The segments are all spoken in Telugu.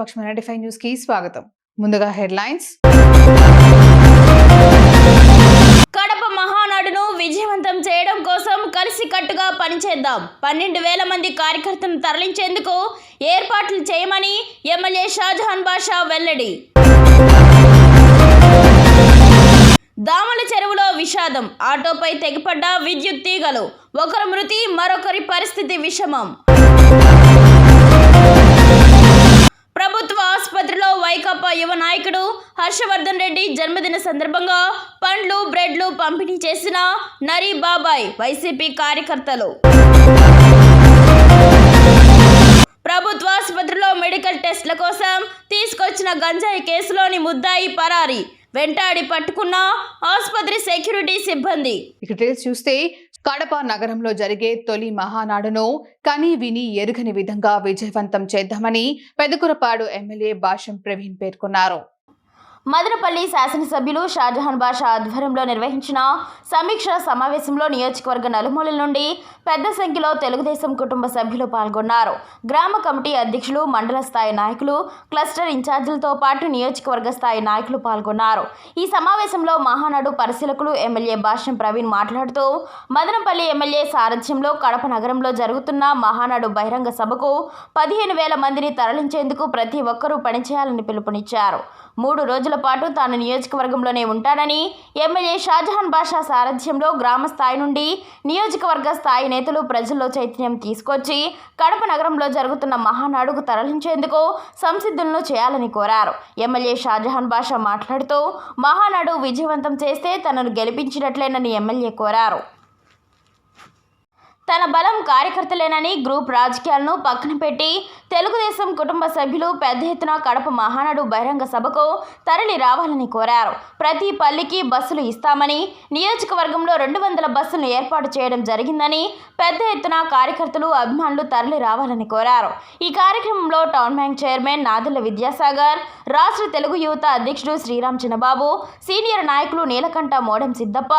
అఖిలపక్షం నైన్టీ ఫైవ్ న్యూస్కి స్వాగతం. ముందుగా హెడ్లైన్స్. కడప మహానాడును విజయవంతం చేయడం కోసం కలిసి కట్టుగా పనిచేద్దాం. పన్నెండు వేల మంది కార్యకర్తలను తరలించేందుకు ఏర్పాట్లు చేయమని ఎమ్మెల్యే షాజహాన్ బాషా వెల్లడి. దామల చెరువులో విషాదం. ఆటోపై తెగిపడ్డ విద్యుత్ తీగలు. ఒకరు మృతి మరొకరి పరిస్థితి విషమం. యువ నాయకుడు హర్షవర్ధన్ రెడ్డి జన్మదిన సందర్భంగా పండ్లు బ్రెడ్లు పంపిణీ చేసిన నరీ బాబాయ్ వైసీపీ కార్యకర్తలు. ప్రభుత్వ ఆసుపత్రిలో మెడికల్ టెస్ట్ల కోసం తీసుకొచ్చిన గంజాయి కేసులోని ముద్దాయి పరారి వెంటాడి పట్టుకున్న ఆసుపత్రి సెక్యూరిటీ సిబ్బంది. ఇక్కడ చూస్తే కడప నగరంలో జరిగే తొలి మహానాడును కని విని ఎరుగని విధంగా విజయవంతం చేద్దామని పెదకురపాడు ఎమ్మెల్యే భాషం ప్రవీణ్ పేర్కొన్నారు. మదనపల్లి శాసనసభ్యులు షాజహాన్ బాషా ఆధ్వర్యంలో నిర్వహించిన సమీక్ష సమావేశంలో నియోజకవర్గ నలుమూలల నుండి పెద్ద సంఖ్యలో తెలుగుదేశం కుటుంబ సభ్యులు పాల్గొన్నారు. గ్రామ కమిటీ అధ్యక్షులు మండల స్థాయి నాయకులు క్లస్టర్ ఇన్ఛార్జీలతో పాటు నియోజకవర్గ స్థాయి నాయకులు పాల్గొన్నారు. ఈ సమావేశంలో మహానాడు పరిశీలకులు ఎమ్మెల్యే భాష్యం ప్రవీణ్ మాట్లాడుతూ మదనపల్లి ఎమ్మెల్యే సారథ్యంలో కడప నగరంలో జరుగుతున్న మహానాడు బహిరంగ సభకు పదిహేను వేల మందిని తరలించేందుకు ప్రతి ఒక్కరూ పనిచేయాలని పిలుపునిచ్చారు. మూడు రోజుల పాటు తాను నియోజకవర్గంలోనే ఉంటానని ఎమ్మెల్యే షాజహాన్ బాషా సారథ్యంలో గ్రామ స్థాయి నుండి నియోజకవర్గ స్థాయి నేతలు ప్రజల్లో చైతన్యం తీసుకొచ్చి కడప నగరంలో జరుగుతున్న మహానాడుకు తరలించేందుకు సంసిద్ధులను చేయాలని కోరారు. ఎమ్మెల్యే షాజహాన్ బాషా మాట్లాడుతూ మహానాడు విజయవంతం చేస్తే తనను గెలిపించినట్లేనని ఎమ్మెల్యే కోరారు. తన బలం కార్యకర్తలేనని గ్రూప్ రాజకీయాలను పక్కన పెట్టి తెలుగుదేశం కుటుంబ సభ్యులు పెద్ద ఎత్తున కడప మహానాడు బహిరంగ సభకు తరలి రావాలని కోరారు. ప్రతి పల్లికి బస్సులు ఇస్తామని నియోజకవర్గంలో రెండు వందల బస్సులను ఏర్పాటు చేయడం జరిగిందని పెద్ద ఎత్తున కార్యకర్తలు అభిమానులు తరలి రావాలని కోరారు. ఈ కార్యక్రమంలో town bank chairman Nadella Vidyasagar రాష్ట్ర తెలుగు యువత అధ్యక్షుడు శ్రీరామ్ చిన్నబాబు సీనియర్ నాయకులు నీలకంఠ మోడెం సిద్దప్ప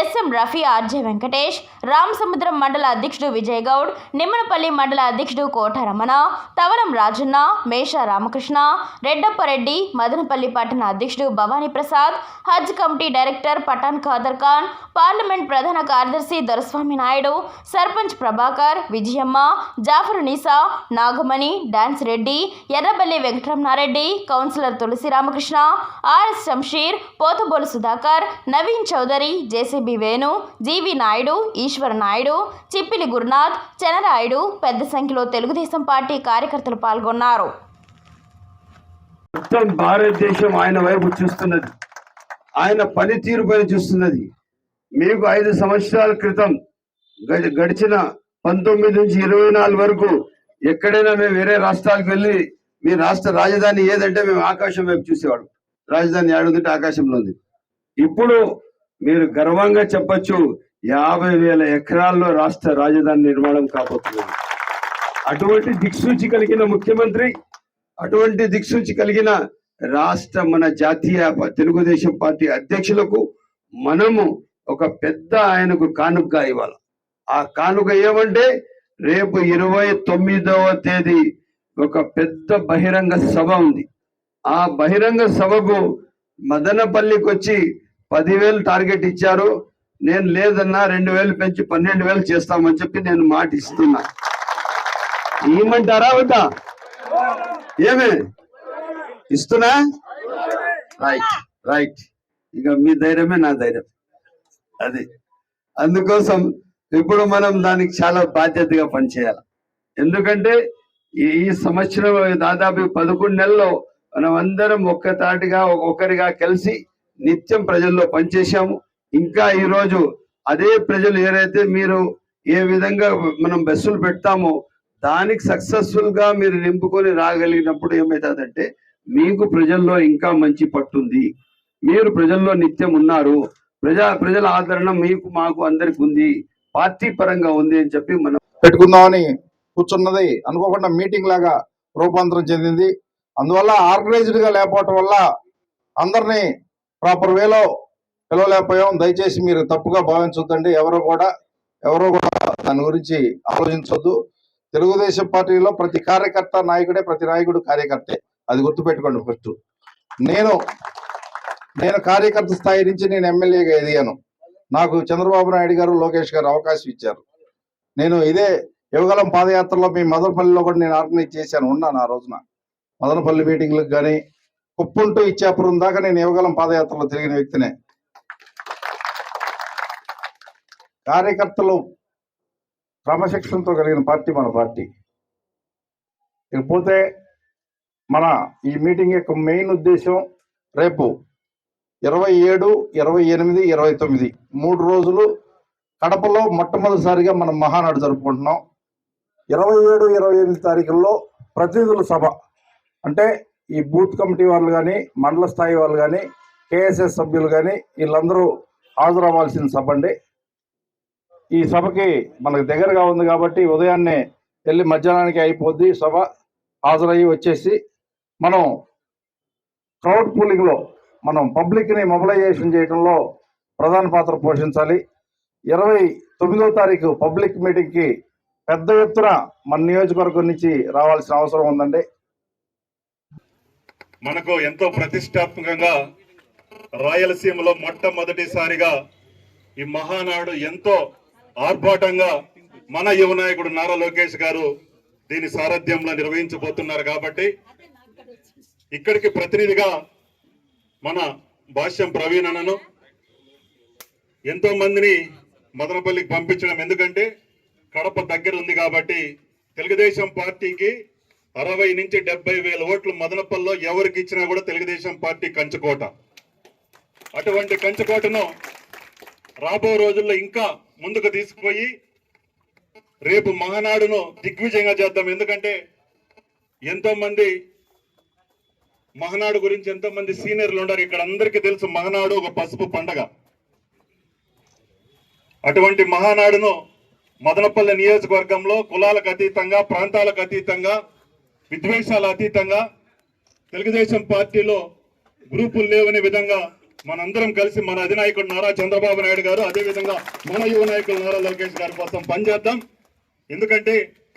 ఎస్ఎం రఫీ ఆర్జే వెంకటేష్ రామసముద్రం మండల అధ్యక్షుడు విజయగౌడ్ నిమ్మనపల్లి మండల అధ్యక్షుడు కోట రమణ తవరం రాజన్న మేష రామకృష్ణ రెడ్డప్పరెడ్డి మదనపల్లి పట్టణ అధ్యక్షుడు Bhavani Prasad Haj committee director Pathan Khader Khan parliament ప్రధాన కార్యదర్శి Doraswamy Naidu sarpanch Prabhakar Vijayamma Jafar Nisa Nagamani dance Reddy Errabelli Venkataramanareddy councillor Tulasi Ramakrishna RS Shamsheer Pothabolu Sudhakar Naveen Chowdary JCB Venu GV Naidu Eshwara Naidu Chippili Gurunath Chenarayudu పెద్ద సంఖ్యలో తెలుగుదేశం పార్టీ కార్యకర్తలు పాల్గొన్నారు. మొత్తం భారతదేశం ఆయన వైపు చూస్తున్నది. ఆయన పనితీరు పని చూస్తున్నది. మీకు ఐదు సంవత్సరాల క్రితం గడిచిన పంతొమ్మిది నుంచి ఇరవై నాలుగు వరకు ఎక్కడైనా మేము వేరే రాష్ట్రాలకు వెళ్ళి మీ రాష్ట్ర రాజధాని ఏదంటే మేము ఆకాశం వైపు చూసేవాడు రాజధాని ఏడుందంటే ఆకాశంలో ఉంది. ఇప్పుడు మీరు గర్వంగా చెప్పచ్చు యాభై వేల ఎకరాల్లో రాష్ట్ర రాజధాని నిర్మాణం కాబోతుంది అటువంటి దిక్సూచి కలిగిన ముఖ్యమంత్రి అటువంటి దిక్సూచి కలిగిన రాష్ట్ర మన జాతీయ తెలుగుదేశం పార్టీ అధ్యక్షులకు మనము ఒక పెద్ద ఆయనకు కానుక ఇవ్వాలి. ఆ కానుక ఏమంటే రేపు ఇరవై తొమ్మిదవ తేదీ ఒక పెద్ద బహిరంగ సభ ఉంది. ఆ బహిరంగ సభకు మదనపల్లికి వచ్చి పదివేలు టార్గెట్ ఇచ్చారు. నేను లేదన్నా రెండు వేలు పెంచి పన్నెండు వేలు చేస్తామని చెప్పి నేను మాట ఇస్తున్నా. ఏమంటారా వద్దా? ఏమే? ఇస్తున్నా? రైట్ రైట్ ఇక మీ ధైర్యమే నా ధైర్యం. అది. అందుకోసం ఇప్పుడు మనం దానికి చాలా బాధ్యతగా పనిచేయాలి. ఎందుకంటే ఈ సంవత్సరం దాదాపు పదకొండు నెలల్లో మనం అందరం ఒక్కతాటిగా ఒకరిగా కలిసి నిత్యం ప్రజల్లో పనిచేశాము. ఇంకా ఈ రోజు అదే ప్రజలు ఏదైతే మీరు ఏ విధంగా మనం బస్సులు పెడతామో దానికి సక్సెస్ఫుల్గా మీరు నింపుకొని రాగలిగినప్పుడు ఏమవుతుందంటే మీకు ప్రజల్లో ఇంకా మంచి పట్టుంది మీరు ప్రజల్లో నిత్యం ఉన్నారు. ప్రజా ప్రజల ఆదరణ మీకు మాకు అందరికి ఉంది. పార్టీ పరంగా ఉంది అని చెప్పి మనం పెట్టుకుందామని కూర్చున్నది అనుకోకుండా మీటింగ్ లాగా రూపాంతరం చెందింది. అందువల్ల ఆర్గనైజ్డ్గా లేకపోవటం వల్ల అందరినీ ప్రాపర్ వేలో పిలవలేకపోయాం. దయచేసి మీరు తప్పుగా భావించొద్దండి. ఎవరు కూడా ఎవరు కూడా దాని గురించి ఆలోచించొద్దు. తెలుగుదేశం పార్టీలో ప్రతి కార్యకర్త నాయకుడే ప్రతి నాయకుడు కార్యకర్తే. అది గుర్తుపెట్టుకోండి ఫస్ట్. నేను నేను కార్యకర్త స్థాయి నుంచి నేను ఎమ్మెల్యేగా ఎదిగాను. నాకు చంద్రబాబు నాయుడు గారు లోకేష్ గారు అవకాశం ఇచ్చారు. నేను ఇదే యువగలం పాదయాత్రలో మీ మదనపల్లిలో కూడా నేను ఆర్గనైజ్ చేశాను ఉన్నాను ఆ రోజున. మదనపల్లి మీటింగ్లకు కానీ కుప్పుంటూ ఇచ్చాపురం దాకా నేను యువగలం పాదయాత్రలో తిరిగిన వ్యక్తినే. కార్యకర్తలు క్రమశిక్షణతో కలిగిన పార్టీ మన పార్టీ. ఇకపోతే మన ఈ మీటింగ్ యొక్క మెయిన్ ఉద్దేశం రేపు ఇరవై ఏడు ఇరవై ఎనిమిది ఇరవై తొమ్మిది మూడు రోజులు కడపలో మొట్టమొదటిసారిగా మనం మహానాడు జరుపుకుంటున్నాం. ఇరవై ఏడు ఇరవై ఎనిమిది తారీఖుల్లో ప్రతినిధుల సభ. అంటే ఈ బూత్ కమిటీ వాళ్ళు కానీ మండల స్థాయి వాళ్ళు కానీ కేఎస్ఎస్ సభ్యులు కానీ వీళ్ళందరూ హాజరవ్వాల్సిన సభ అండి. ఈ సభకి మనకు దగ్గరగా ఉంది కాబట్టి ఉదయాన్నే వెళ్ళి మధ్యాహ్నానికి అయిపోద్ది సభ. హాజరయ్యి వచ్చేసి మనం క్రౌడ్ పూలింగ్లో మనం పబ్లిక్ని మొబిలైజేషన్ చేయడంలో ప్రధాన పాత్ర పోషించాలి. ఇరవై తొమ్మిదో తారీఖు పబ్లిక్ మీటింగ్కి పెద్ద ఎత్తున మన నియోజకవర్గం నుంచి రావాల్సిన అవసరం ఉందండి. మనకు ఎంతో ప్రతిష్టాత్మకంగా రాయలసీమలో మొట్టమొదటిసారిగా ఈ మహానాడు ఎంతో ఆర్భాటంగా మన యువ నాయకుడు నారా లోకేష్ గారు దీని సారథ్యంలో నిర్వహించబోతున్నారు కాబట్టి ఇక్కడికి ప్రతినిధిగా మన భాష్యం ప్రవీణ్ అన్నను ఎంతో మందిని మదనపల్లికి పంపించడం ఎందుకంటే కడప దగ్గర ఉంది కాబట్టి తెలుగుదేశం పార్టీకి అరవై నుంచి డెబ్బై వేల ఓట్లు మదనపల్లిలో ఎవరికి ఇచ్చినా కూడా తెలుగుదేశం పార్టీ కంచుకోట. అటువంటి కంచుకోటను రాబో రోజుల్లో ఇంకా ముందుకు తీసుకుపోయి రేపు మహానాడును దిగ్విజయంగా చేద్దాం. ఎందుకంటే ఎంతో మంది మహానాడు గురించి ఎంతో మంది సీనియర్లు ఉన్నారు. ఇక్కడ అందరికీ తెలుసు మహానాడు ఒక పసుపు పండగ. అటువంటి మహానాడును మదనపల్లి నియోజకవర్గంలో కులాలకు అతీతంగా ప్రాంతాలకు అతీతంగా విద్వేషాల అతీతంగా తెలుగుదేశం పార్టీలో గ్రూపులు లేవనే విధంగా మనందరం కలిసి మన అధినాయకుడు నారా చంద్రబాబు నాయుడు గారు అదే విధంగా మన యువ నాయకుడు నారా లోకేష్ గారి కోసం పనిచేద్దాం ఎందుకంటే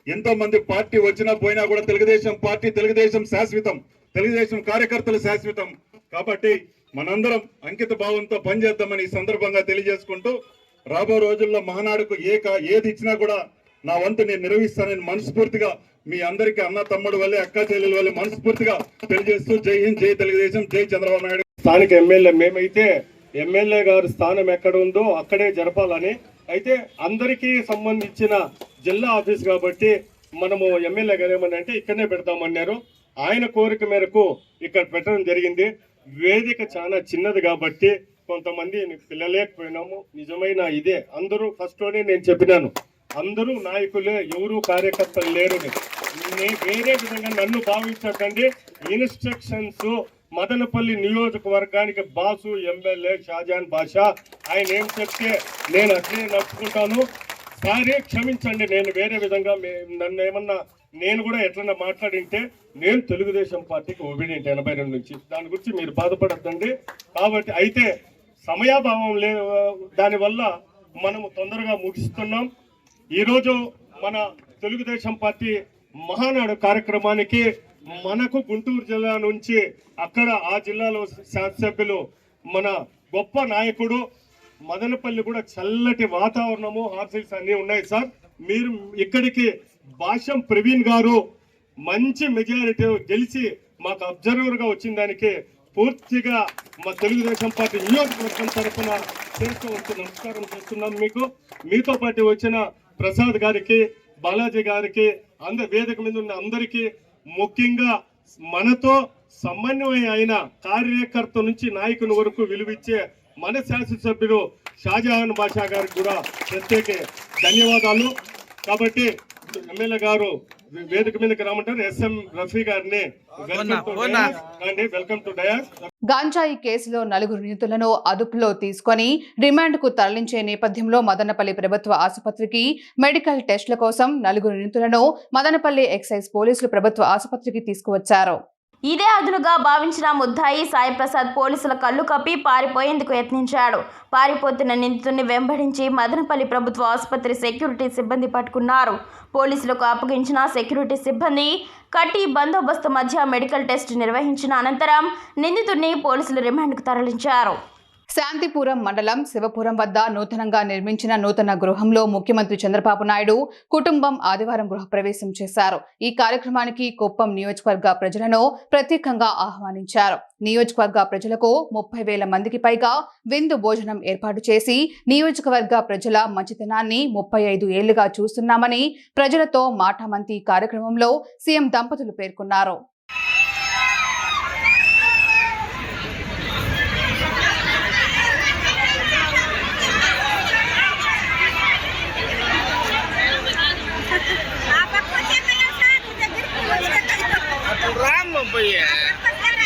ఎంతో మంది పార్టీ వచ్చినా పోయినా కూడా తెలుగుదేశం పార్టీ తెలుగుదేశం శాశ్వతం తెలుగుదేశం కార్యకర్తలు శాశ్వతం. కాబట్టి మనందరం అంకిత భావంతో పనిచేద్దామని ఈ సందర్భంగా తెలియజేసుకుంటూ రాబో రోజుల్లో మహానాడుకు ఏ ఏది ఇచ్చినా కూడా నా వంతు నేను నిర్వహిస్తానని మనస్ఫూర్తిగా మీ అందరికీ అన్న తమ్ముడు వల్లే అక్క చెల్లెల వల్లే మనస్ఫూర్తిగా తెలియజేస్తూ జై హింద్ జై తెలుగుదేశం జై చంద్రబాబు నాయుడు స్థానిక ఎమ్మెల్యే మేమైతే ఎమ్మెల్యే గారి స్థానం ఎక్కడ ఉందో అక్కడే జరపాలని. అయితే అందరికీ సంబంధించిన జిల్లా ఆఫీస్ కాబట్టి మనము ఎమ్మెల్యే గారు ఏమని అంటే ఇక్కడనే పెడతామన్నారు. ఆయన కోరిక మేరకు ఇక్కడ పెట్టడం జరిగింది. వేదిక చాలా చిన్నది కాబట్టి కొంతమంది పిల్లలేకపోయినాము. నిజమైన ఇదే. అందరూ ఫస్ట్లోనే నేను చెప్పినాను. అందరూ నాయకులే ఎవరు కార్యకర్తలు లేరు వేరే విధంగా నన్ను భావించకండి ఇన్స్ట్రక్షన్స్ మదనపల్లి నియోజకవర్గానికి బాసు ఎమ్మెల్యే షాజాన్ బాషా ఆయన ఏం చెప్తే నేను అట్లే నడుచుకుంటాను. సారీ క్షమించండి నేను వేరే విధంగా నన్ను ఏమన్నా నేను కూడా ఎట్లన్నా మాట్లాడింటే నేను తెలుగుదేశం పార్టీకి ఒబీడియంట్ ఎనభై రెండు నుంచి. దాని గురించి మీరు బాధపడద్దండి. కాబట్టి అయితే సమయాభావం లే దానివల్ల మనము తొందరగా ముగిస్తున్నాం. ఈరోజు మన తెలుగుదేశం పార్టీ మహానాడు కార్యక్రమానికి మనకు గుంటూరు జిల్లా నుంచి అక్కడ ఆ జిల్లాలో శాసనసభ్యులు మన గొప్ప నాయకుడు మదనపల్లి కూడా చల్లటి వాతావరణము హార్సిల్స్ అన్ని ఉన్నాయి సార్. మీరు ఇక్కడికి భాష్యం ప్రవీణ్ గారు మంచి మెజారిటీ గెలిచి మాకు అబ్జర్వర్గా వచ్చిన దానికి పూర్తిగా మా తెలుగుదేశం పార్టీ నియోజకవర్గం తరఫున చేస్తూ వచ్చి నమస్కారం చేస్తున్నాం మీకు. మీతో పాటు వచ్చిన ప్రసాద్ గారికి బాలాజీ గారికి అందరి వేదిక మీద ఉన్న అందరికీ ముఖ్యంగా మనతో సమన్వయం అయిన కార్యకర్త నుంచి నాయకుని వరకు విలువిచ్చే మన శాసనసభ్యుడు షాజహాన్ బాషా గారికి కూడా ప్రత్యేక ధన్యవాదాలు. కాబట్టి ఎమ్మెల్యే గారు వేదిక మీదకి రామంటారు ఎస్ఎం రఫీ గారిని వెల్కమ్ టు డయాస్. రండి వెల్కమ్ టు డయాస్. గాంజాయి కేసులో నలుగురు నిందితులను అదుపులో తీసుకొని రిమాండ్కు తరలించే నేపథ్యంలో మదనపల్లి ప్రభుత్వ ఆసుపత్రికి మెడికల్ టెస్టుల కోసం నలుగురు నిందితులను మదనపల్లి ఎక్సైజ్ పోలీసులు ప్రభుత్వ ఆసుపత్రికి తీసుకువచ్చారు. ఇదే అదునుగా భావించిన ముద్దాయి సాయిప్రసాద్ పోలీసుల కళ్ళు కప్పి పారిపోయేందుకు యత్నించాడు. పారిపోతున్న నిందితుడిని వెంబడించి మదనపల్లి ప్రభుత్వ ఆసుపత్రి సెక్యూరిటీ సిబ్బంది పట్టుకున్నారు. పోలీసులకు అప్పగించిన సెక్యూరిటీ సిబ్బంది కట్టి బందోబస్తు మధ్య మెడికల్ టెస్ట్ నిర్వహించిన అనంతరం నిందితుడిని పోలీసులు రిమాండ్కు తరలించారు. శాంతిపురం మండలం శివపురం వద్ద నూతనంగా నిర్మించిన నూతన గృహంలో ముఖ్యమంత్రి చంద్రబాబు నాయుడు కుటుంబం ఆదివారం గృహప్రవేశం చేశారు. ఈ కార్యక్రమానికి కుప్పం నియోజకవర్గ ప్రజలను ప్రత్యేకంగా ఆహ్వానించారు. నియోజకవర్గ ప్రజలకు ముప్పై వేల మందికి పైగా విందు భోజనం ఏర్పాటు చేసి నియోజకవర్గ ప్రజల మంచితనాన్ని ముప్పై ఐదు ఏళ్ళుగా చూస్తున్నామని ప్రజలతో మాటామంతి కార్యక్రమంలో సీఎం దంపతులు పేర్కొన్నారు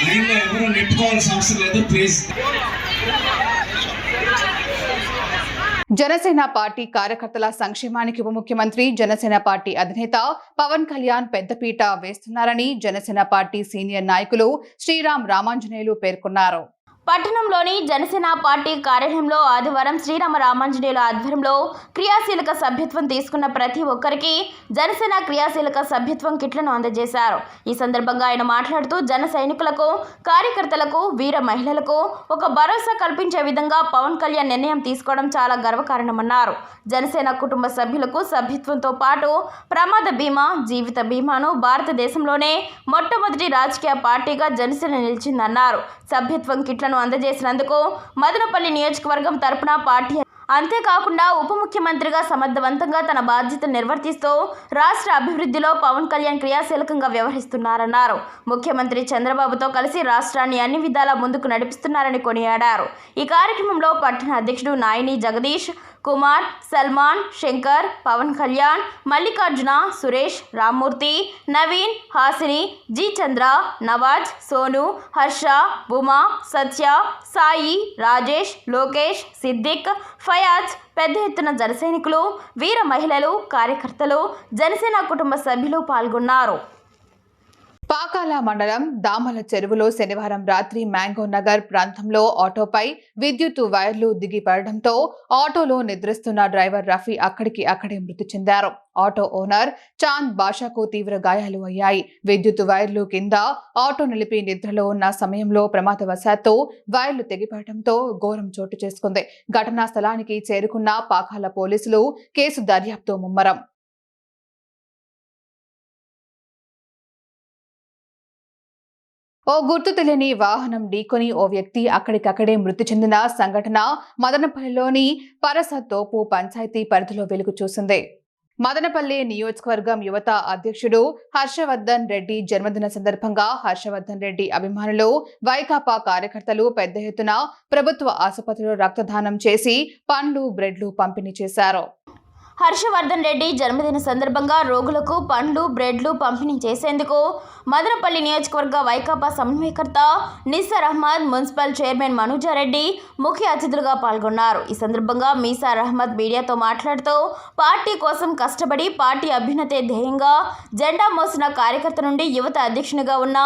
లైన్లో ఎవరు లేదు ప్లీజ్ జనసేన పార్టీ కార్యకర్తల సంక్షేమానికి ఉప ముఖ్యమంత్రి జనసేన పార్టీ అధినేత పవన్ కళ్యాణ్ పెద్దపీట వేస్తున్నారని జనసేన పార్టీ సీనియర్ నాయకులు శ్రీరామ్ రామాంజనేయులు పేర్కొన్నారు. పట్టణంలోని జనసేన పార్టీ కార్యాలయంలో ఆదివారం శ్రీరామ రామాంజనేయుల ఆధ్వర్యంలో క్రియాశీలక సభ్యత్వం తీసుకున్న ప్రతి ఒక్కరికి జనసేన క్రియాశీలక సభ్యత్వం కిట్లను అందజేశారు. ఈ సందర్భంగా ఆయన మాట్లాడుతూ జన సైనికులకు కార్యకర్తలకు వీర మహిళలకు ఒక భరోసా కల్పించే విధంగా పవన్ కళ్యాణ్ నిర్ణయం తీసుకోవడం చాలా గర్వకారణమన్నారు. జనసేన కుటుంబ సభ్యులకు సభ్యత్వంతో పాటు ప్రమాద బీమా జీవిత బీమాను భారతదేశంలోనే మొట్టమొదటి రాజకీయ పార్టీగా జనసేన నిలిచిందన్నారు. సభ్యత్వం కిట్లను అందజేసినందుకు మదనపల్లి నియోజకవర్గం తరపున పార్టీ అంతేకాకుండా ఉప ముఖ్యమంత్రిగా సమర్థవంతంగా తన బాధ్యత నిర్వర్తిస్తూ రాష్ట్ర అభివృద్ధిలో పవన్ కళ్యాణ్ క్రియాశీలకంగా వ్యవహరిస్తున్నారన్నారు. ముఖ్యమంత్రి చంద్రబాబుతో కలిసి రాష్ట్రాన్ని అన్ని విధాలా ముందుకు నడిపిస్తున్నారని కొనియాడారు. ఈ కార్యక్రమంలో పట్టణ అధ్యక్షుడు నాయని జగదీష్ కుమార్ సల్మాన్ శంకర్ పవన్ కళ్యాణ్ మల్లికార్జున సురేష్ రామ్మూర్తి నవీన్ హాసిని జి చంద్ర నవాజ్ సోను హర్ష ఉమా సత్య సాయి రాజేష్ లోకేష్ సిద్దిక్ ఫయాజ్ పెద్ద ఎత్తున జనసైనికులు వీర మహిళలు కార్యకర్తలు జనసేన కుటుంబ సభ్యులు పాల్గొన్నారు. పాకాల మండలం దామల చెరువులో శనివారం రాత్రి మ్యాంగో నగర్ ప్రాంతంలో ఆటోపై విద్యుత్ వైర్లు దిగి పడడంతో ఆటోలో నిద్రిస్తున్న డ్రైవర్ రఫీ అక్కడికి అక్కడే మృతి చెందారు. ఆటో ఓనర్ చాంద్ బాషాకు తీవ్ర గాయాలు అయ్యాయి. విద్యుత్ వైర్లు కింద ఆటో నిలిపి నిద్రలో ఉన్న సమయంలో ప్రమాదవశాత్తు వైర్లు తెగిపడటంతో ఘోరం చోటు చేసుకుంది. ఘటనా స్థలానికి చేరుకున్న పాకాల పోలీసులు కేసు దర్యాప్తు ముమ్మరం. ఓ గుర్తు తెలియని వాహనం ఢీకొని ఓ వ్యక్తి అక్కడికక్కడే మృతి చెందిన సంఘటన మదనపల్లిలోని పరసతోపు పంచాయతీ పరిధిలో వెలుగు చూసింది. మదనపల్లి నియోజకవర్గం యువత అధ్యక్షుడు హర్షవర్ధన్ రెడ్డి జన్మదిన సందర్భంగా హర్షవర్ధన్ రెడ్డి అభిమానులు వైకాపా కార్యకర్తలు పెద్ద ఎత్తున ప్రభుత్వ ఆసుపత్రిలో రక్తదానం చేసి పండ్లు బ్రెడ్లు పంపిణీ చేశారు. హర్షవర్ధన్ రెడ్డి జన్మదిన సందర్భంగా రోగులకు పండ్లు బ్రెడ్లు పంపిణీ చేసేందుకు మదనపల్లి నియోజకవర్గ వైకాపా సమన్వయకర్త నిస్సార్ అహ్మద్ మున్సిపల్ చైర్మన్ మనూజారెడ్డి ముఖ్య అతిథులుగా పాల్గొన్నారు. ఈ సందర్భంగా మీసార్ అహ్మద్ మీడియాతో మాట్లాడుతూ పార్టీ కోసం కష్టపడి పార్టీ అభ్యున్నతే ధ్యేయంగా జెండా మోసిన కార్యకర్త నుండి యువత అధ్యక్షునిగా ఉన్న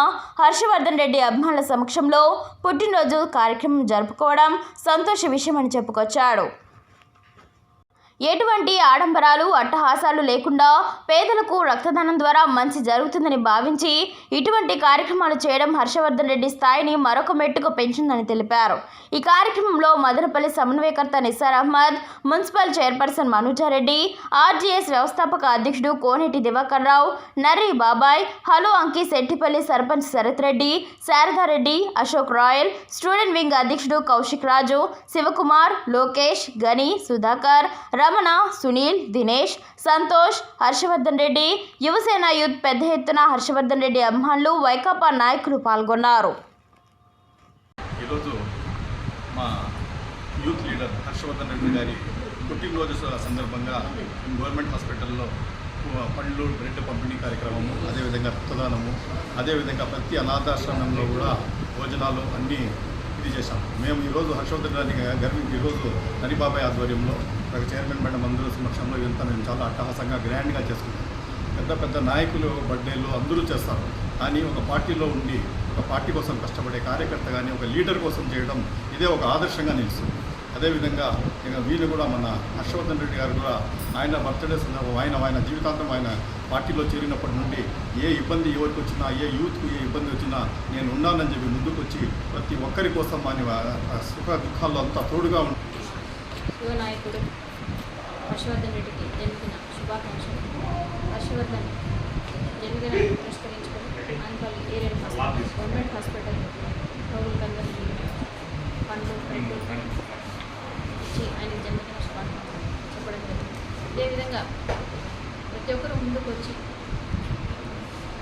హర్షవర్ధన్ రెడ్డి అభిమానుల సమక్షంలో పుట్టినరోజు కార్యక్రమం జరుపుకోవడం సంతోష విషయమని చెప్పుకొచ్చాడు. ఎటువంటి ఆడంబరాలు అట్టహాసాలు లేకుండా పేదలకు రక్తదానం ద్వారా మంచి జరుగుతుందని భావించి ఇటువంటి కార్యక్రమాలు చేయడం హర్షవర్ధన్ రెడ్డి స్థాయిని మరొక మెట్టుకు పెంచిందని తెలిపారు. ఈ కార్యక్రమంలో మదనపల్లి సమన్వయకర్త Nissar Ahmed municipal chairperson Manojareddy RGS వ్యవస్థాపక అధ్యక్షుడు కోనేటి దివాకర్ రావు నర్రి బాబాయ్ హలో అంకి Settipalli sarpanch Sarath Reddy Sharada Reddy Ashok royal student wing అధ్యక్షుడు కౌశిక్ రాజు శివకుమార్ లోకేష్ గని సుధాకర్ రమణ సునీల్ దినేష్ సంతోష్ హర్షవర్ధన్ రెడ్డి యువసేన యూత్ పెద్ద ఎత్తున హర్షవర్ధన్ రెడ్డి అభిమానులు వైకాపా నాయకులు పాల్గొన్నారు. ఈరోజు మా యూత్ లీడర్ హర్షవర్ధన్ రెడ్డి గారి పుట్టినరోజు సందర్భంగా గవర్నమెంట్ హాస్పిటల్లో పండ్లు బ్రెడ్ పంపిణీ కార్యక్రమము అదేవిధంగా రక్తదానము అదేవిధంగా ప్రతి అనాథాశ్రమంలో కూడా భోజనాలు అన్నీ పూర్తి చేశాం. మేము ఈరోజు హర్షవర్ధన్ గారిని గర్వించి ఈరోజు హరిబాబాయ్ ఆధ్వర్యంలో ఒక చైర్మన్ మేడం అందరూ సమక్షంలో ఇదంతా మేము చాలా అట్టహాసంగా గ్రాండ్గా చేసుకుంటాం పెద్ద పెద్ద నాయకులు బర్త్డేలు అందరూ చేస్తారు. కానీ ఒక పార్టీలో ఉండి ఒక పార్టీ కోసం కష్టపడే కార్యకర్త కానీ ఒక లీడర్ కోసం చేయడం ఇదే ఒక ఆదర్శంగా నిలుస్తుంది. అదేవిధంగా ఇంకా వీళ్ళు కూడా మన హర్షవర్ధన్ రెడ్డి గారు కూడా ఆయన బర్త్డే సందర్భం ఆయన ఆయన జీవితాంతం ఆయన పార్టీలో చేరినప్పటి నుండి ఏ ఇబ్బంది ఎవరికి వచ్చినా ఏ యూత్కు ఏ ఇబ్బంది వచ్చినా నేను ఉన్నానని చెప్పి ముందుకు వచ్చి ప్రతి ఒక్కరి కోసం ఆయన సుఖ దుఃఖాల్లో అంతా తోడుగా ఉంటుంది యువ నాయకుడు హర్షవర్ధన్ రెడ్డికి జన్మదిన శుభాకాంక్షలు. హర్షవర్ధన్ జన్మదిన పురస్కరించుకొని Anapalli area hospital government hospital రోగులకందరికీ పండ్లు బ్రెడ్ ఇచ్చి ఆయన జన్మదిన శుభాకాంక్షలు చెప్పడం జరిగింది. అదేవిధంగా ప్రతి ఒక్కరు ముందుకు వచ్చి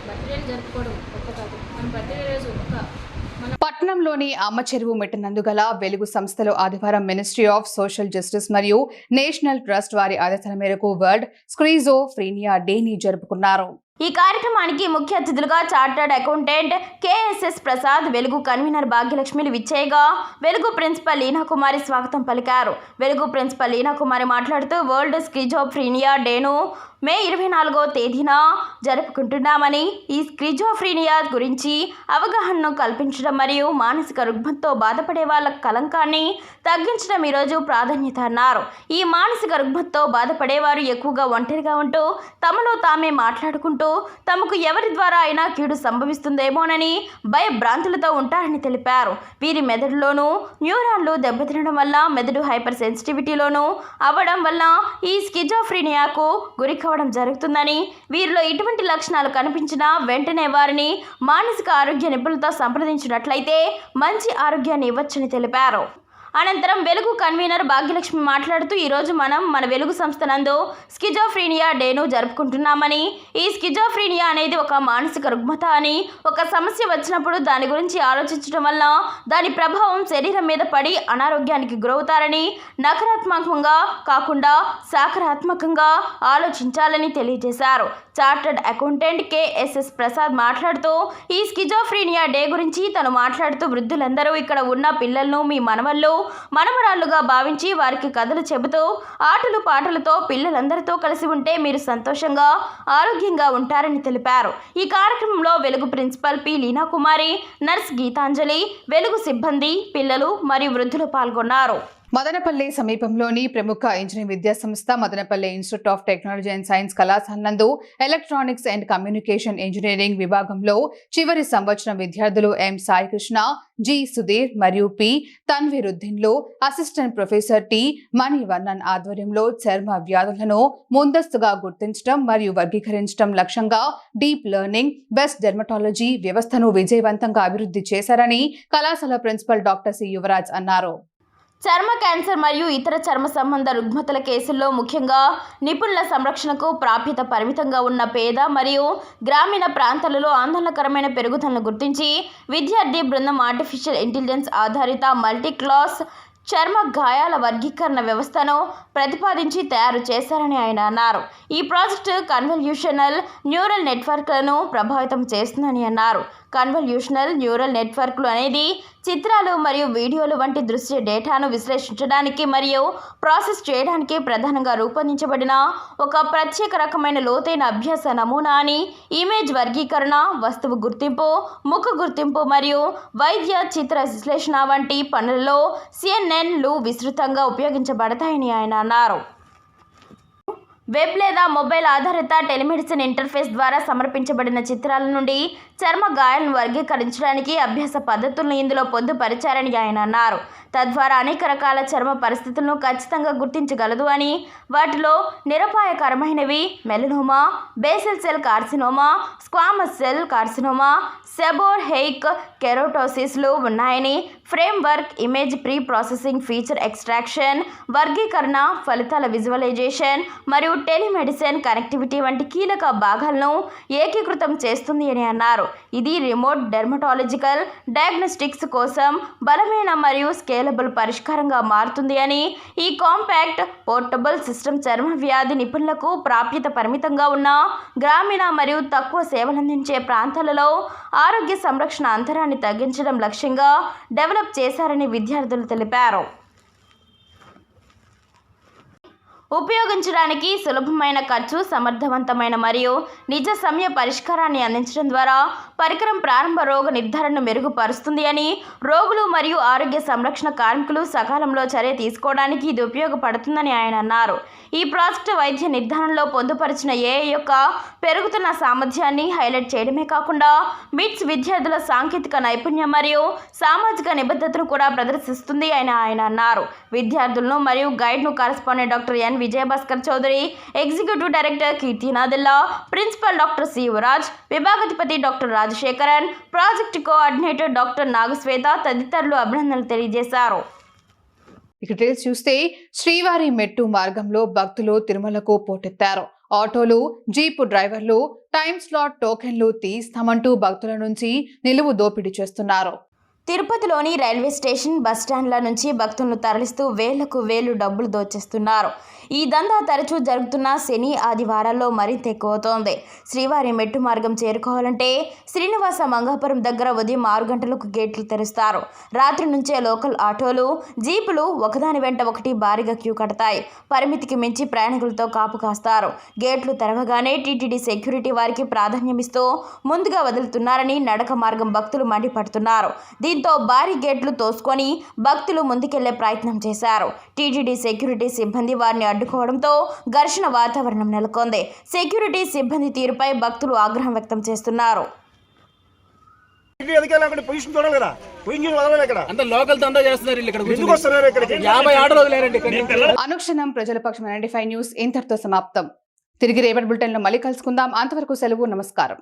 బర్త్డేలు జరుపుకోవడం గొప్ప కాదు మన బర్త్డే రోజు ఒక పట్టణంలోని పట్నంలోని అమ్మ చెరువు మెట్టనందు వెలుగు సంస్థలో ఆదివారం మినిస్ట్రీ ఆఫ్ సోషల్ జస్టిస్ మరియు నేషనల్ ట్రస్ట్ వారి ఆదేశాల మేరకు వరల్డ్ స్క్రీజో ఫ్రీనియా డేని జరుపుకున్నారు. ఈ కార్యక్రమానికి ముఖ్య అతిథులుగా చార్టర్డ్ అకౌంటెంట్ కేఎస్ఎస్ ప్రసాద్ వెలుగు కన్వీనర్ భాగ్యలక్ష్మిలు విచ్చేయగా వెలుగు ప్రిన్సిపల్ లీనా కుమారి స్వాగతం పలికారు. వెలుగు ప్రిన్సిపల్ లీనా కుమారి మాట్లాడుతూ వరల్డ్ స్క్రిజోఫ్రీనియా డేను మే ఇరవై నాలుగో తేదీన జరుపుకుంటున్నామని ఈ స్క్రిజోఫ్రీనియా గురించి అవగాహనను కల్పించడం మరియు మానసిక రుగ్మతతో బాధపడే వాళ్ళ కలంకాన్ని తగ్గించడం ఈరోజు ప్రాధాన్యత అన్నారు. ఈ మానసిక రుగ్మతతో బాధపడేవారు ఎక్కువగా ఒంటరిగా ఉంటూ తమలో తామే మాట్లాడుకుంటూ తమకు ఎవరి ద్వారా అయినా కీడు సంభవిస్తుందేమోనని భయభ్రాంతులతో ఉంటారని తెలిపారు. వీరి మెదడులోనూ న్యూరాన్లు దెబ్బతినడం వల్ల మెదడు హైపర్ సెన్సిటివిటీలోనూ అవ్వడం వల్ల ఈ స్కిజోఫ్రీనియాకు గురిక కోల్పోవడం జరుగుతుందని వీరిలో ఇటువంటి లక్షణాలు కనిపించినా వెంటనే వారిని మానసిక ఆరోగ్య నిపుణులతో సంప్రదించినట్లయితే మంచి ఆరోగ్యాన్ని ఇవ్వచ్చని తెలిపారు. అనంతరం వెలుగు కన్వీనర్ భాగ్యలక్ష్మి మాట్లాడుతూ ఈరోజు మనం మన వెలుగు సంస్థ నందు స్కిజోఫ్రీనియా డేను జరుపుకుంటున్నామని. ఈ స్కిజోఫ్రీనియా అనేది ఒక మానసిక రుగ్మత అని ఒక సమస్య వచ్చినప్పుడు దాని గురించి ఆలోచించడం వల్ల దాని ప్రభావం శరీరం మీద పడి అనారోగ్యానికి గురవుతారని నకారాత్మకంగా కాకుండా సకారాత్మకంగా ఆలోచించాలని తెలియజేశారు. చార్టర్డ్ అకౌంటెంట్ కేఎస్ఎస్ ప్రసాద్ మాట్లాడుతూ ఈ స్కిజోఫ్రీనియా డే గురించి తను మాట్లాడుతూ వృద్ధులందరూ ఇక్కడ ఉన్న పిల్లలను మీ మనవళ్ళు మనమరాళ్ళుగా భావించి వారికి కథలు చెబుతూ ఆటలు పాటలతో పిల్లలందరితో కలిసి ఉంటే మీరు సంతోషంగా ఆరోగ్యంగా ఉంటారని తెలిపారు. ఈ కార్యక్రమంలో Velugu principal P. Leena Kumari nurse Geetanjali Velugu సిబ్బంది పిల్లలు మరియు వృద్ధులు పాల్గొన్నారు. మదనపల్లి సమీపంలోని ప్రముఖ ఇంజనీరింగ్ విద్యా సంస్థ Madanapalle institute of technology and science కళాశాల నందు ఎలక్ట్రానిక్స్ అండ్ కమ్యూనికేషన్ ఇంజనీరింగ్ విభాగంలో చివరి సంవత్సరం విద్యార్థులు ఎం సాయికృష్ణ జి సుధీర్ మరియు పి తన్వీరుద్దీన్లు అసిస్టెంట్ ప్రొఫెసర్ టి మణివర్ణన్ ఆధ్వర్యంలో చర్మ వ్యాధులను ముందస్తుగా గుర్తించడం మరియు వర్గీకరించడం లక్ష్యంగా డీప్ లెర్నింగ్ బెస్ట్ డెర్మటాలజీ వ్యవస్థను విజయవంతంగా అభివృద్ధి చేశారని కళాశాల ప్రిన్సిపల్ డాక్టర్ సి యువరాజ్ అన్నారు. చర్మ క్యాన్సర్ మరియు ఇతర చర్మ సంబంధ రుగ్మతల కేసుల్లో ముఖ్యంగా నిపుణుల సంరక్షణకు ప్రాప్యత పరిమితంగా ఉన్న పేద మరియు గ్రామీణ ప్రాంతాలలో ఆందోళనకరమైన పెరుగుదలను గుర్తించి విద్యార్థి బృందం ఆర్టిఫిషియల్ ఇంటెలిజెన్స్ ఆధారిత మల్టీ క్లాస్ చర్మ గాయాల వర్గీకరణ వ్యవస్థను ప్రతిపాదించి తయారు చేశారని ఆయన అన్నారు. ఈ ప్రాజెక్టు కన్వల్యూషనల్ న్యూరల్ నెట్వర్క్లను ప్రభావితం చేస్తుందని అన్నారు. కన్వల్యూషనల్ న్యూరల్ నెట్వర్క్లు అనేది చిత్రాలు మరియు వీడియోలు వంటి దృశ్య డేటాను విశ్లేషించడానికి మరియు ప్రాసెస్ చేయడానికి ప్రధానంగా రూపొందించబడిన ఒక ప్రత్యేక రకమైన లోతైన అభ్యాస నమూనా అని ఇమేజ్ వర్గీకరణ వస్తువు గుర్తింపు ముఖ గుర్తింపు మరియు వైద్య చిత్ర విశ్లేషణ వంటి పనులలో సిఎన్ఎన్లు విస్తృతంగా ఉపయోగించబడతాయని ఆయన అన్నారు. వెబ్ లేదా మొబైల్ ఆధారిత టెలిమెడిసిన్ ఇంటర్ఫేస్ ద్వారా సమర్పించబడిన చిత్రాల నుండి చర్మ గాయాలను వర్గీకరించడానికి అభ్యాస పద్ధతులను ఇందులో పొందుపరిచారని ఆయన అన్నారు. తద్వారా అనేక రకాల చర్మ పరిస్థితులను ఖచ్చితంగా గుర్తించగలదు అని వాటిలో నిరపాయకరమైనవి melanoma basal cell carcinoma squamous cell carcinoma seborrhoeic కెరోటోసిస్లు ఉన్నాయని framework image pre processing feature extraction వర్గీకరణ ఫలితాల విజువలైజేషన్ మరియు టెలిమెడిసిన్ కనెక్టివిటీ వంటి కీలక భాగాలను ఏకీకృతం చేస్తుంది అని అన్నారు. ఇది రిమోట్ డెర్మటాలజికల్ డయాగ్నోస్టిక్స్ కోసం బలమైన మరియు స్కేలబుల్ పరిష్కారంగా మారుతుంది అని ఈ కాంపాక్ట్ పోర్టబుల్ సిస్టమ్ చర్మ వ్యాధి నిపుణులకు ప్రాప్యత పరిమితంగా ఉన్న గ్రామీణ మరియు తక్కువ సేవలందించే ప్రాంతాలలో ఆరోగ్య సంరక్షణ అంతరాన్ని తగ్గించడం లక్ష్యంగా డెవలప్ చేశారని విద్యార్థులు తెలిపారు. ఉపయోగించడానికి సులభమైన ఖర్చు సమర్థవంతమైన మరియు నిజ సమయ పరిష్కారాన్ని అందించడం ద్వారా పరికరం ప్రారంభ రోగ నిర్ధారణను మెరుగుపరుస్తుంది అని రోగులు మరియు ఆరోగ్య సంరక్షణ కార్మికులు సకాలంలో చర్య తీసుకోవడానికి ఇది ఉపయోగపడుతుందని ఆయన అన్నారు. ఈ ప్రాజెక్టు వైద్య నిర్ధారణలో పొందుపరిచిన ఏ యొక్క పెరుగుతున్న సామర్థ్యాన్ని హైలైట్ చేయడమే కాకుండా మిట్స్ విద్యార్థుల సాంకేతిక నైపుణ్యం మరియు సామాజిక నిబద్ధతను కూడా ప్రదర్శిస్తుంది అని ఆయన అన్నారు. విద్యార్థులను మరియు గైడ్ను correspondent doctor N Vijayabhaskar Chowdary executive director Keerthi Nadilla principal doctor Sivaraj విభాగాధిపతి doctor Rajasekharan project coordinator doctor Nagaswetha తదితరులు అభినందనలు తెలియజేశారు. ఇక చూస్తే శ్రీవారి మెట్టు మార్గంలో భక్తులు తిరుమలకు పోటెత్తారు. ఆటోలు జీపు డ్రైవర్లు టైం స్లాట్ టోకెన్లు తీస్తామంటూ భక్తుల నుంచి నిలువు దోపిడీ చేస్తున్నారు. తిరుపతిలోని రైల్వే స్టేషన్ బస్టాండ్ల నుంచి భక్తులను తరలిస్తూ వేలకు వేలు డబ్బులు దోచేస్తున్నారు. ఈ దందా తరచూ జరుగుతున్న శని ఆదివారాల్లో మరింత ఎక్కువవుతోంది. శ్రీవారి మెట్టు మార్గం చేరుకోవాలంటే శ్రీనివాస మంగాపురం దగ్గర ఉదయం ఆరు గంటలకు గేట్లు తెరుస్తారు. రాత్రి నుంచే లోకల్ ఆటోలు జీపులు ఒకదాని వెంట ఒకటి భారీగా క్యూ కడతాయి. పరిమితికి మించి ప్రయాణికులతో కాపు కాస్తారు. గేట్లు తెరవగానే టీటీడీ సెక్యూరిటీ వారికి ప్రాధాన్యమిస్తూ ముందుగా వదులుతున్నారని నడక మార్గం భక్తులు మండిపడుతున్నారు. దీంతో భారీ గేట్లు తోసుకొని భక్తులు ముందుకెళ్ళే ప్రయత్నం చేశారు. టీటీడీ సెక్యూరిటీ సిబ్బంది వారిని అడ్డుకోవడంతో ఘర్షణ వాతావరణం నెలకొంది. సెక్యూరిటీ సిబ్బంది తీరుపై భక్తులు ఆగ్రహం వ్యక్తం చేస్తున్నారు. పొజిషన్ చూడాలి కదా. పొజిషన్ వదలాలి ఇక్కడ. అంత లోకల్ దందా చేస్తున్నారు వీళ్ళు ఇక్కడ ఎందుకు వస్తున్నారు ఇక్కడికి యాభై ఆటోలు వదిలేరండి ఇక్కడ అనుక్షణం ప్రజల పక్షం నైన్టీ ఫైవ్ న్యూస్ ఇంతటితో సమాప్తం. తిరిగి రేపటి బులెటిన్లో మళ్ళీ కలుసుకుందాం. అంతవరకు సెలవు నమస్కారం.